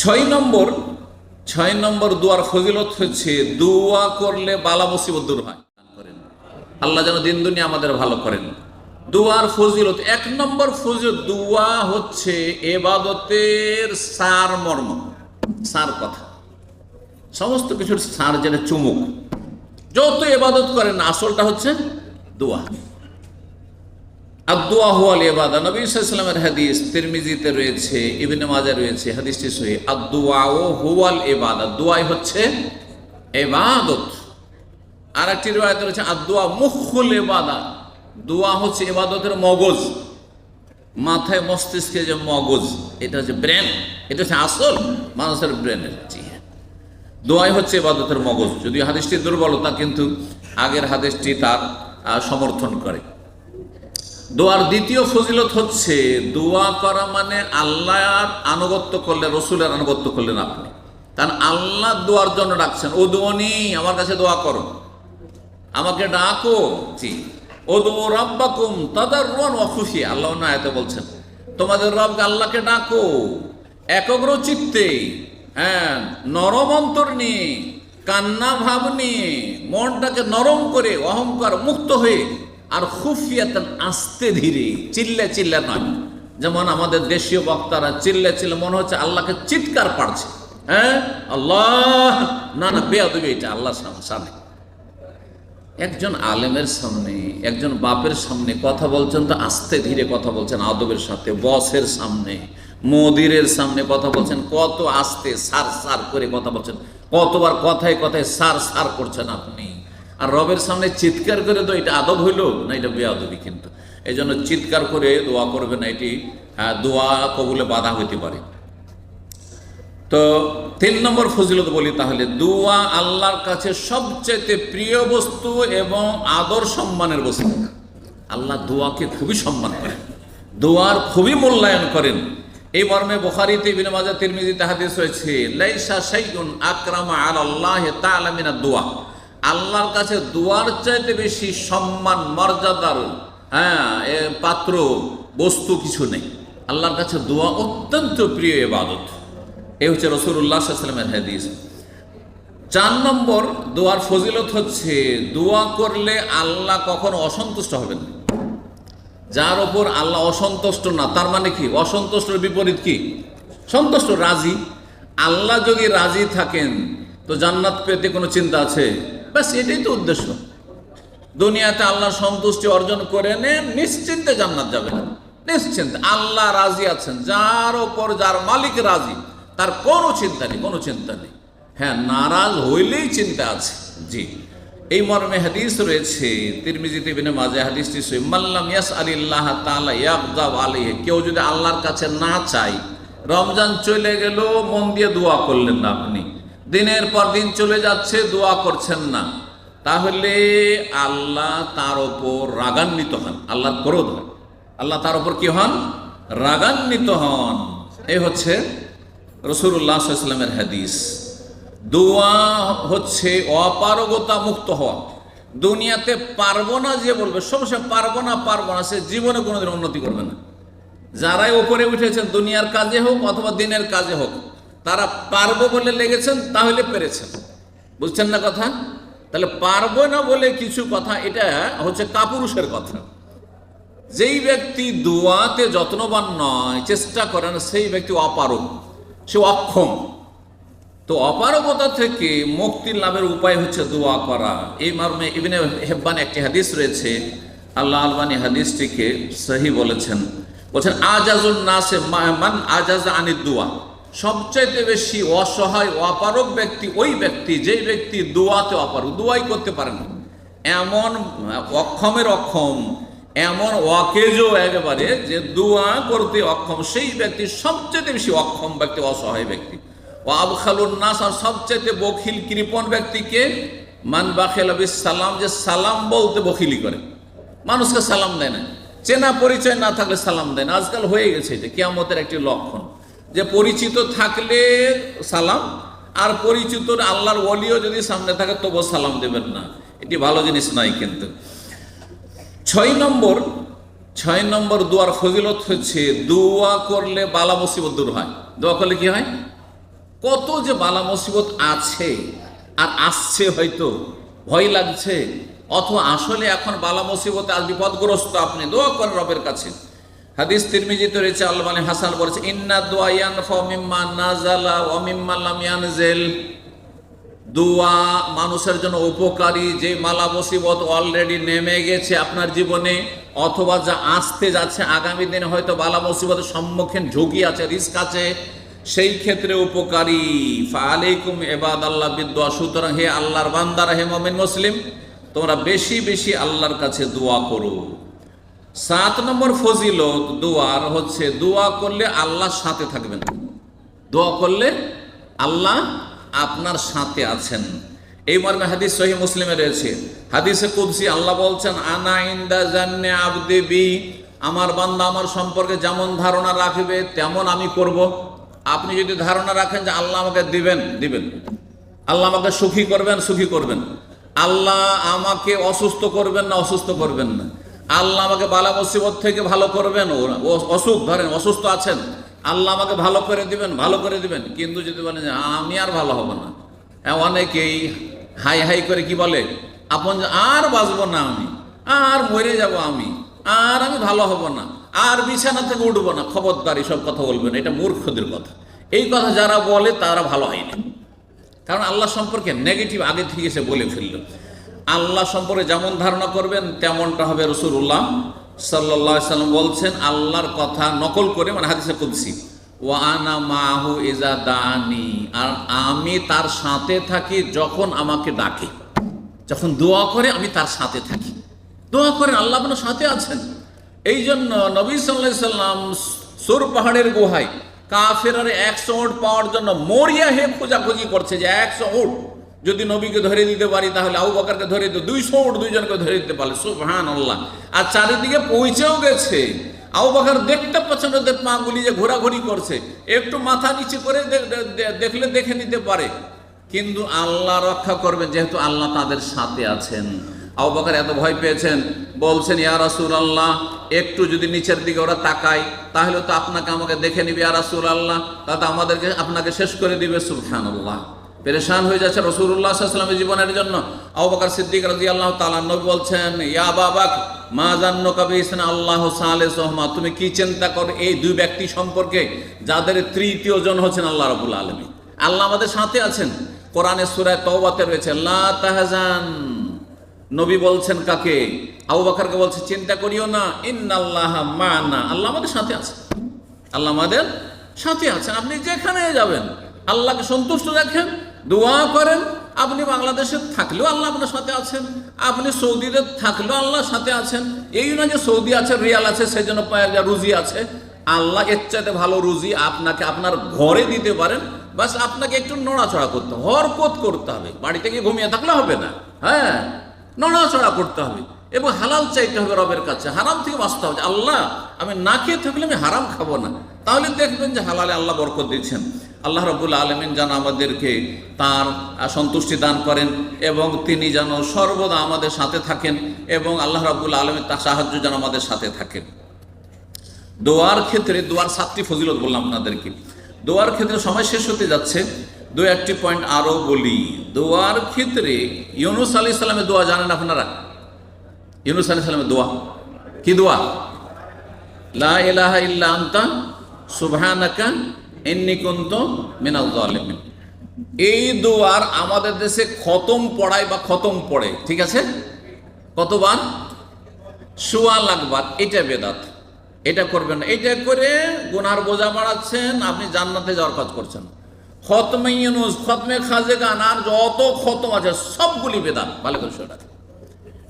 ছয় নম্বর ছয় নম্বর দুয়ার ফজিলত হচ্ছে দুয়া করলে বালা মুসিবত দূর হয়। আল্লাহ যেন দিন দুনিয়া আমাদের ভালো করেন। দুয়ার ফজিলত, এক নম্বর ফজিলত দুয়া হচ্ছে এবাদতের সার মর্ম, সার কথা। সমস্ত কিছুর সার যেটা চুমুক। যত এবাদত করেন, আসলটা হচ্ছে দোয়া। আদুয়া হুয়াল এবাদা নবী সাল্লামের হাদিস তিরমিজিতে রয়েছে, ইবনে মাজা রয়েছে, হাদিসটি সহি আদুয়া ও হুয়াল এবাদা হচ্ছে এবাদত রয়েছে মুখুল এবাদা হচ্ছে এবাদতের মগজ। মাথায় মস্তিষ্কে যে মগজ, এটা হচ্ছে ব্রেন, এটা হচ্ছে আসল মানুষের ব্রেনের দোয়াই হচ্ছে এবাদতের মগজ যদি হাদিসটি দুর্বলতা কিন্তু আগের হাদিসটি তার সমর্থন করে। দোয়ার দ্বিতীয় ফজিলত হচ্ছে, দোয়া করা মানে আল্লাহর আনুগত্য করলে, রসুলের আনুগত্য করলেন আপনি। কারণ আল্লাহ দোয়ার জন্য ডাকছেন, ও দোয়নি আমার কাছে দোয়া করো। আমাকে ডাকো। জি। ও দো রব্বাকুম তাদের রন অখুশি আল্লাহ এত বলছেন, তোমাদের রব আল্লাহকে ডাকো একগ্র চিত্তে হ্যাঁ নরম অন্তর নিয়ে, কান্না ভাব নিয়ে, মনটাকে নরম করে, অহংকার মুক্ত হয়ে আর খুফিয়াতেন আস্তে ধীরে, চিল্লে চিল্লে নয়। যেমন আমাদের দেশীয় বক্তারা চিল্লে চিল্লে মনে হচ্ছে আল্লাহকে চিৎকার পাড়ছে হ্যাঁ? আল্লাহ! না না, বেয়াদবি এটা আল্লাহ সামনে। একজন আলেমের সামনে, একজন বাপের সামনে কথা বলছেন তো আস্তে ধীরে কথা বলছেন, আদবের সাথে, বসের সামনে, মদিরের সামনে কথা বলছেন, কত আস্তে সার সার করে কথা বলছেন, কতবার কথায় কথায় সার সার করছেন আপনি। আর রবের সামনে চিৎকার করে তো এটা আদব হইল? না এটা বেআদবি কিন্তু। এই জন্য চিৎকার করে দোয়া করবে না এটি হ্যাঁ, দোয়া কবুলে বাধা হইতে পারে। তো তিন নম্বর ফজিলত বলি তাহলে দুয়া আল্লাহর কাছে সবচেয়ে প্রিয় বস্তু এবং আদর সম্মানের বস্তু। আল্লাহ দোয়াকে খুবই সম্মান করেন দোয়ার খুবই মূল্যায়ন করেন। এই মর্মে বোখারিতে ইবনে মাজাহ তিরমিজিতে হাদিস রয়েছে লাইসা শাইউন আকরামা আলাল্লাহ তাআলা মিনাদ দোয়া। আল্লাহর কাছে দুয়ার চাইতে বেশি সম্মান মর্যাদার হ্যাঁ পাত্র, বস্তু কিছু নেই। আল্লাহর কাছে দোয়া অত্যন্ত প্রিয় এবাদত এ হচ্ছে রসুল্লাহ সাল্লামের হাদিস। চার নম্বর, দোয়ার ফজিলত হচ্ছে দোয়া করলে আল্লাহ কখনো অসন্তুষ্ট হবেন না। যার ওপর আল্লাহ অসন্তুষ্ট না, তার মানে কি? অসন্তুষ্টর বিপরীত কি? সন্তুষ্ট, রাজি। আল্লাহ যদি রাজি থাকেন, তো জান্নাত পেতে কোনো চিন্তা আছে? ব্যাস, এটাই তো উদ্দেশ্য। দুনিয়াতে আল্লাহ সন্তুষ্টি অর্জন করে নেন নিশ্চিন্তে জান্নাত না। নিশ্চিন্তে। আল্লাহ রাজি আছেন, যার ওপর যার মালিক রাজি, তার কোনো চিন্তা নেই, কোনো চিন্তা নেই। হ্যাঁ নারাজ হইলেই চিন্তা আছে। জি। এই মর্মে হাদিস রয়েছে, তিরমিজিতে বিনে মাঝে হাদিসটি সই মাল্লাম ইয়াস আলিল্লাহ তাআলা ইয়াগদাব আলাইহি কেউ যদি আল্লাহর কাছে না চাই রমজান চলে গেল, মন দিয়ে দোয়া করলেন না আপনি। দিনের পর দিন চলে যাচ্ছে, দোয়া করছেন না। তাহলে আল্লাহ তার ওপর রাগান্বিত হন। আল্লাহর ক্রোধ হয়। আল্লাহ তার ওপর কি হন? রাগান্বিত হন। এই হচ্ছে রসুল্লাহ সাল্লামের হাদিস। দোয়া হচ্ছে অপারগতা মুক্ত হওয়া। দুনিয়াতে পারব না যে বলবে সবসময় পারব না পারব না, সে জীবনে কোনোদিন উন্নতি করবে না। যারাই ওপরে উঠেছেন, দুনিয়ার কাজে হোক অথবা দিনের কাজে হোক তারা পারব বলে লেগেছেন, তাহলে পেরেছেন। বুঝছেন না কথা? তাহলে পারব না বলে কিছু কথা, এটা হচ্ছে কাপুরুষের কথা। যেই ব্যক্তি দোয়াতে যত্নবান নয়, চেষ্টা করেন সেই ব্যক্তি অপারগ, সে অক্ষম। তো অপারগতা থেকে মুক্তি লাভের উপায় হচ্ছে দোয়া করা। এই মর্মে ইবনে হেব্বান একটি হাদিস রয়েছে, আল্লাহ আলবানী হাদিসটিকে সহি বলেছেন। বলছেন, আজাজুন নাসে মান আজাজ আনি দোয়া। সবচাইতে বেশি অসহায় অপারক ব্যক্তি ওই ব্যক্তি, যেই ব্যক্তি দোয়াতে অপারক দোয়াই করতে পারে না। এমন অক্ষমের অক্ষম, এমন অকেজও একেবারে যে দোয়া করতে অক্ষম, সেই ব্যক্তি সবচেয়ে বেশি অক্ষম ব্যক্তি, অসহায় ব্যক্তি। ও আবখালুন নাস, আর সবচেয়ে বখিল কৃপণ ব্যক্তিকে মান বাখেল সালাম যে সালাম বলতে বখিলি করে। মানুষকে সালাম দেয় না। চেনা পরিচয় না থাকলে সালাম দেয় না। আজকাল হয়ে গেছে এটা, কিয়ামতের একটি লক্ষণ। যে পরিচিত থাকলে সালাম, আর পরিচিত আল্লাহর ওলিও যদি সামনে থাকে, তবুও সালাম দেবেন না। এটি ভালো জিনিস নয় কিন্তু। ছয় নম্বর ছয় নম্বর দুয়ার ফজিলত হচ্ছে দোয়া করলে বালা মুসিবত দূর হয়। দোয়া করলে কি হয়? কত যে বালা মুসিবত আছে, আর আসছে হয়তো, ভয় লাগছে, অথবা আসলে এখন বালা মুসিবতে আজ বিপদগ্রস্ত আপনি দোয়া করেন রবের কাছে। হাদিস তিরমিজিতে রয়েছে, আল্লাহ আলী হাসান বলেছে, ইন্না দোয়া ইয়ানফা মিম্মা নাজালা ওয়া মিম্মা লাম ইয়ানজিল। দোয়া মানুষের জন্য উপকারী, যে মালা মুসিবত অলরেডি নেমে গেছে আপনার জীবনে, অথবা যা আসতে যাচ্ছে, আগামী দিনে হয়তো বালা মুসিবতের সম্মুখীন ঝুঁকি আছে, রিস্ক আছে, সেই ক্ষেত্রে উপকারী। ফালাইকুম এবাদ আল্লাহ বিদোয়া সুতরাং হে আল্লাহর বান্দারা হে মমিন মুসলিম, তোমরা বেশি বেশি আল্লাহর কাছে দোয়া করো। সাত নম্বর ফজিলত দোয়ার হচ্ছে দোয়া করলে আল্লাহ সাথে থাকবেন। দোয়া করলে আল্লাহ আপনার সাথে আছেন। এই মর্মে হাদিস সহি মুসলিমে রয়েছে। হাদিসে কুদসি, আল্লাহ বলছেন, আনা ইন্দা জান্নে আবদে বি, আমার বান্দা আমার সম্পর্কে যেমন ধারণা রাখবে, তেমন আমি করব। আপনি যদি ধারণা রাখেন যে আল্লাহ আমাকে দিবেন দিবেন। আল্লাহ আমাকে সুখী করবেন সুখী করবেন। আল্লাহ আমাকে অসুস্থ করবেন না, অসুস্থ করবেন না। আল্লাহ আমাকে বালা মুসিবত থেকে ভালো করবেন অসুখ ধরেন, অসুস্থ আছেন, আল্লাহ আমাকে ভালো করে দিবেন, ভালো করে দিবেন, কিন্তু যদি বলেন যে আমি আর ভালো হব না। অনেকেই হাই হাই করে কি বলে, আপন আর বাঁচবো না আমি, আর মরে যাব আমি, আর আমি ভালো হব না, আর বিছানা থেকে উঠবো না। খবরদার সব কথা বলবেন, এটা মূর্খদের কথা। এই কথা যারা বলে তারা ভালো হয়নি। কারণ আল্লাহ সম্পর্কে নেগেটিভ আগে থেকে সে বলে ফেলল। আল্লাহ সম্পর্কে যেমন ধারণা করবেন, তেমনটা হবে রসুল্লাহ সাল্লাহ সাল্লাম বলছেন, আল্লাহর কথা নকল করে মানে হাদিসে কুদসি ওয়ানা মাহু ইজা দানি আর আমি তার সাথে থাকি যখন আমাকে ডাকে। যখন দোয়া করে, আমি তার সাথে থাকি। দোয়া করেন আল্লাহ আপনার সাথে আছেন। এই জন্য নবী সাল্লাহ সাল্লাম সুর পাহাড়ের গুহায়, কাফেরার একশো উট পাওয়ার জন্য মরিয়া হে খোঁজাখুঁজি করছে যে একশো উট যদি নবীকে ধরে দিতে পারি, তাহলে আবু বাকারকে ধরে দিতে দুইশো উঠ দুইজনকে ধরে দিতে পারলে সুবহান আল্লাহ আর চারিদিকে পৌঁছেও গেছে। আবু বাকার দেখতে পছন্দ ওদের পাগুলি যে ঘোরাঘুরি করছে। একটু মাথা নিচে করে দেখলে দেখে নিতে পারে। কিন্তু আল্লাহ রক্ষা করবেন, যেহেতু আল্লাহ তাদের সাথে আছেন। আবু বকর এত ভয় পেয়েছেন, বলছেন, ইয়া রাসূল আল্লাহ একটু যদি নিচের দিকে ওরা তাকায়, তাহলে তো আপনাকে আমাকে দেখে নিবে, ইয়া রাসূল আল্লাহ তাতে আমাদেরকে, আপনাকে শেষ করে দিবে, সুবহানাল্লাহ। পেরেশান হয়ে যাচ্ছে রসুল্লাহ সাল্লামের জীবনের জন্য। আবু বকর সিদ্দিক রাজি আল্লাহ তাআলা নবী বলছেন, ইয়া বাবাক, মা জান্ন কবি আল্লাহ সালে সোহমা তুমি কি চিন্তা করো এই দুই ব্যক্তি সম্পর্কে? যাদের তৃতীয় জন হচ্ছেন আল্লাহ রাবুল আলমী আল্লাহ আমাদের সাথে আছেন। কোরআনের সুরায় তওবাতে রয়েছে, লা তাহজান। নবী বলছেন কাকে? আবু বাকারকে বলছে, চিন্তা করিও না, ইন্নাল্লাহ মানা। আল্লাহ আমাদের সাথে আছে আল্লাহ আমাদের সাথে আছেন। আপনি যেখানে যাবেন, আল্লাহকে সন্তুষ্ট রাখেন দোয়া করেন, আপনি বাংলাদেশে থাকলেও আল্লাহ আপনার সাথে আছেন, আপনি সৌদিতে থাকলেও আল্লাহর সাথে আছেন। এই না যে সৌদি আছে, রিয়াল আছে সেই জন্য পা- রুজি আছে। আল্লাহ এর চাইতে ভালো রুজি আপনাকে আপনার ঘরে দিতে পারেন। বাস আপনাকে একটু নড়াচড়া করতে হবে, হরকত করতে হবে। বাড়িতে গিয়ে ঘুমিয়ে থাকলে হবে না। হ্যাঁ নড়াচড়া করতে হবে। এবং হালাল চাইতে হবে রবের কাছে। হারাম থেকে বাঁচতে হবে। আল্লাহ, আমি না খেয়ে থাকলে আমি হারাম খাব না। তাহলে দেখবেন যে হালালে আল্লাহ বরকত দিচ্ছেন। আল্লাহ রবুল আলমিন যেন আমাদেরকে তার সন্তুষ্টি দান করেন এবং তিনি যেন সর্বদা আমাদের সাথে থাকেন এবং আল্লাহ রবুল আলমের তার সাহায্য যেন আমাদের সাথে থাকেন। দোয়ার ক্ষেত্রে, দোয়ার সাতটি ফজিলত বললাম আপনাদেরকে। দোয়ার ক্ষেত্রে সময় শেষ হতে যাচ্ছে। দু একটি পয়েন্ট আরও বলি। দোয়ার ক্ষেত্রে ইউনুস আলি সাল্লামের দোয়া জানেন আপনারা? ইউনুস আলি সাল্লামের দোয়া। কি দোয়া? লা ইল্লা আনতা, সুবহানাকা ইন্নী কুনতু মিনাল জালিমিন এই দোয়ার আমাদের দেশে খতম পড়ায় বা খতম পড়ে, ঠিক আছে? কতবার? সোয়া লাখবার এটা বেদাত। এটা করবেন না। এটা করে গুনার বোঝা বাড়াচ্ছেন, আপনি জান্নাতে যাওয়ার কাজ করছেন। খতমে ইউনুস, খতমে খাজে গান আর যত খতম আছে, সবগুলি বেদাত। ভালো করে শুনে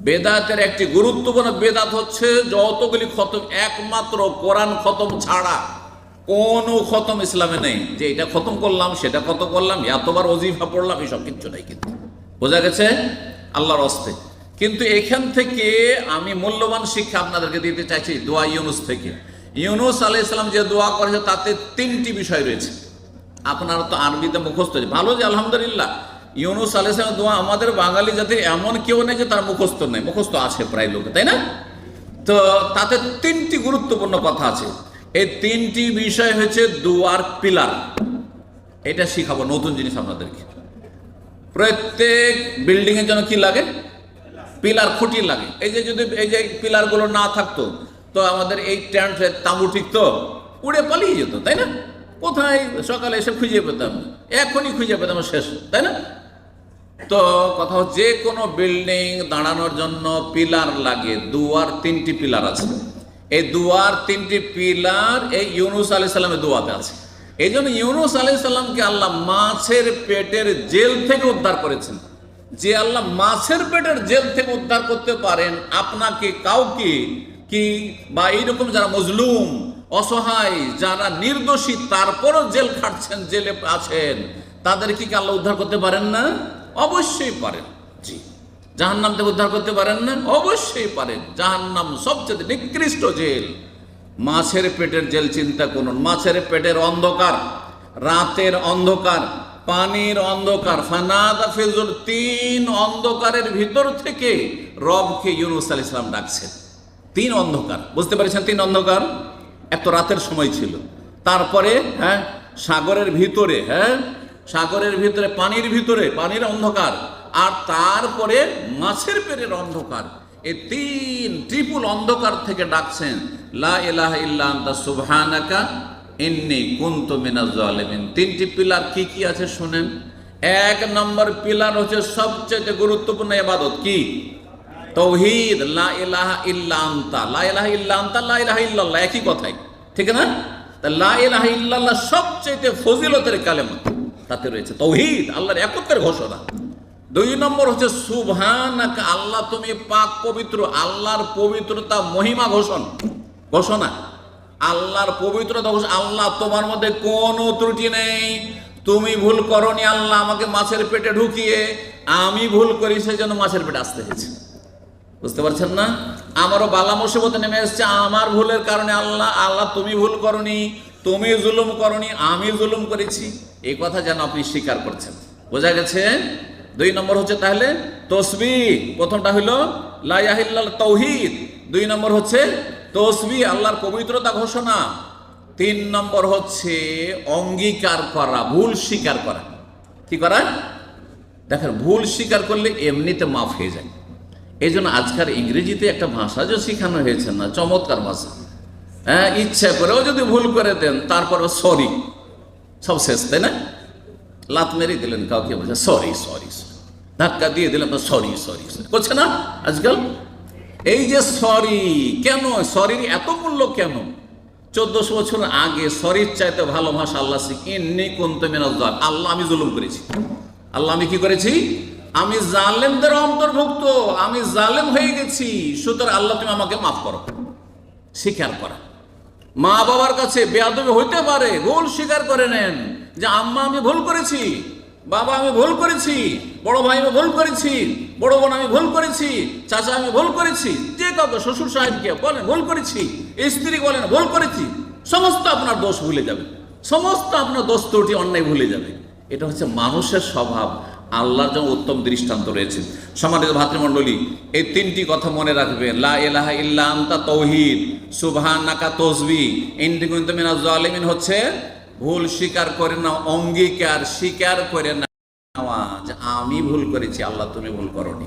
বেদাতের একটি গুরুত্বপূর্ণ বেদাত হচ্ছে, যতগুলি খতম, একমাত্র কোরআন খতম ছাড়া কোনো খতম ইসলামে নেই। যে এটা খতম করলাম, সেটা কত করলাম এতবার অজিফা পড়লাম, এসব কিচ্ছু নাই কিন্তু। বোঝা গেছে? আল্লাহর অস্তে কিন্তু এখান থেকে আমি মূল্যবান শিক্ষা আপনাদেরকে দিতে চাইছি দোয়া ইউনুস থেকে। ইউনুস আলাই ইসলাম যে দোয়া করেছে, তাতে তিনটি বিষয় রয়েছে। আপনারা তো আরবিতে মুখস্থ আছে। ভালো যে, আলহামদুলিল্লাহ। ইউনুস আলাইসলামের দোয়া আমাদের বাঙালি জাতির এমন কেউ নেই যে তার মুখস্থ নেই। মুখস্থ আছে প্রায় লোকে, তাই না? তো তাতে তিনটি গুরুত্বপূর্ণ কথা আছে। এই তিনটি বিষয় হচ্ছে দুয়ার পিলার। এটা শিখাবো নতুন জিনিস আপনাদেরকে। প্রত্যেক বিল্ডিং এর জন্য কি লাগে? পিলার খুঁটি লাগে। এই যে যদি এই যে পিলারগুলো না থাকতো, তো আমাদের এই ট্যান্ট তাঁবু ঠিকতো উড়ে পালিয়ে যেত, তাই না? কোথায়? সকালে এসে খুঁজে পেতাম। এখনই খুঁজে পেতাম, শেষ, তাই না? তো কথা হচ্ছে যে কোনো বিল্ডিং দাঁড়ানোর জন্য পিলার লাগে। দুয়ার তিনটি পিলার আছে। এই দুয়ার তিনটি পিলার এই ইউনুস আলি সাল্লামের দুয়াতে আছে। এই জন্য ইউনুস আলি সাল্লামকে আল্লাহ মাছের পেটের জেল থেকে উদ্ধার করেছেন। যে আল্লাহ মাছের পেটের জেল থেকে উদ্ধার করতে পারেন, আপনাকে কাউকে কি বা এইরকম যারা মজলুম, অসহায়, যারা নির্দোষী, তারপরও জেল খাটছেন, জেলে আছেন, তাদেরকে কি আল্লাহ উদ্ধার করতে পারেন না? অবশ্যই পারেন। জি জাহান্নাম থেকে উদ্ধার করতে পারেন না? অবশ্যই পারেন। জাহান্নাম সবচেয়ে নিকৃষ্ট জেল। মাছের পেটের জেল চিন্তা করুন। মাছের পেটের অন্ধকার, রাতের অন্ধকার, পানির অন্ধকার, ফানাদা ফিজুর তিন অন্ধকারের ভিতর থেকে রবকে ইউনুস আল ইসলাম ডাকছেন। তিন অন্ধকার। বুঝতে পেরেছেন তিন অন্ধকার? এত রাতের সময় ছিল। তারপরে হ্যাঁ সাগরের ভিতরে হ্যাঁ সাগরের ভিতরে, পানির ভিতরে, পানির অন্ধকার আর তারপরে মাছের পেটের অন্ধকার। এই তিন ত্রিপুল অন্ধকার থেকে ডাকছেন, লা তিনটি পিলার কি কি আছে শুনেন। এক নম্বর পিলার হচ্ছে সবচেয়ে গুরুত্বপূর্ণ ইবাদত কি? তৌহিদ, লা ইলাহা লা লা একই কথাই। ঠিক না? তা লা ইল্লাল্লাহ সবচেয়ে ফজিলতের কালেমা। তাতে রয়েছে তৌহিদ, আল্লাহর একত্রের ঘোষণা। দুই নম্বর হচ্ছে, সুবহানাকা আল্লাহ, তুমি পাক পবিত্র, আল্লাহর পবিত্রতা মহিমা ঘোষণ। ঘোষণা। আল্লাহর পবিত্রতা ঘোষণা। আল্লাহ, তোমার মধ্যে কোনো ত্রুটি নেই। তুমি ভুল করনি, আল্লাহ আমাকে মাছের পেটে ঢুকিয়ে, আমি ভুল করি সেই জন্য মাছের পেটে আসতে হয়েছে। বুঝতে পারছেন না? আমারও বালা মুসিবতে নেমে এসছে। আমার ভুলের কারণে আল্লাহ আল্লাহ, তুমি ভুল করনি, তুমি জুলুম করনি, আমি জুলুম করেছি। এই কথা যেন আপনি স্বীকার করছেন। বোঝা গেছে? দুই নম্বর হচ্ছে তাহলে তসবি প্রথমটা হইল লাইয়াহিল্লাল তৌহিদ। দুই নম্বর হচ্ছে তসবি আল্লাহর পবিত্রতা ঘোষণা। তিন নম্বর হচ্ছে অঙ্গীকার করা, ভুল স্বীকার করা। কি করা? দেখেন, ভুল স্বীকার করলে এমনিতে মাফ হয়ে যায়। এই জন্য আজকাল ইংরেজিতে একটা ভাষা যে শেখানো হয়েছে না, চমৎকার ভাষা। হ্যাঁ ইচ্ছা করেও যদি ভুল করে দেন তারপর সরি সব শেষ, তাই না? লাত মেরে দিলেন কাউকে বলছে সরি সরি সরি ধাক্কা দিয়ে দিলাম সরি সরি সরি করছে না, আজকাল এই যে সরি কেন? সরির এত মূল্য কেন? চোদ্দশো বছর আগে সরির চাইতে ভালো ভাষা আল্লাহ শিখি কুন্ত মেনাজ্জাল আল্লাহ, আমি জুলুম করেছি। আল্লাহ, আমি কি করেছি? আমি জালেমদের অন্তর্ভুক্ত, আমি জালেম হয়ে গেছি। সুতরাং আল্লাহ, তুমি আমাকে মাফ করো। স্বীকার করা। মা বাবার কাছে বেয়াদবি হইতে পারে, ভুল স্বীকার করে নেন। যে, আম্মা, আমি ভুল করেছি। বাবা, আমি ভুল করেছি। বড় ভাই, আমি ভুল করেছি। বড় বোন, আমি ভুল করেছি। চাচা, আমি ভুল করেছি। যে কাউকে শ্বশুর সাহেবকে বলেন, ভুল করেছি। স্ত্রী বলেন, ভুল করেছি। সমস্ত আপনার দোষ ভুলে যাবে। সমস্ত আপনার দোষ ত্রুটি, অন্যায় ভুলে যাবে। এটা হচ্ছে মানুষের স্বভাব। আল্লাহর জন্য উত্তম দৃষ্টান্ত রয়েছে। সমানিত ভাতৃমণ্ডলী, এই তিনটি কথা মনে রাখবে লা ইলাহা ইল্লা আনতা তৌহিদ। সুবহানাকা তসবি ইন্দি কুনতু মিনাজ জালিমিন হচ্ছে ভুল স্বীকার করে না অঙ্গীকার স্বীকার করে না আমি ভুল করেছি, আল্লাহ তুমি ভুল করনি।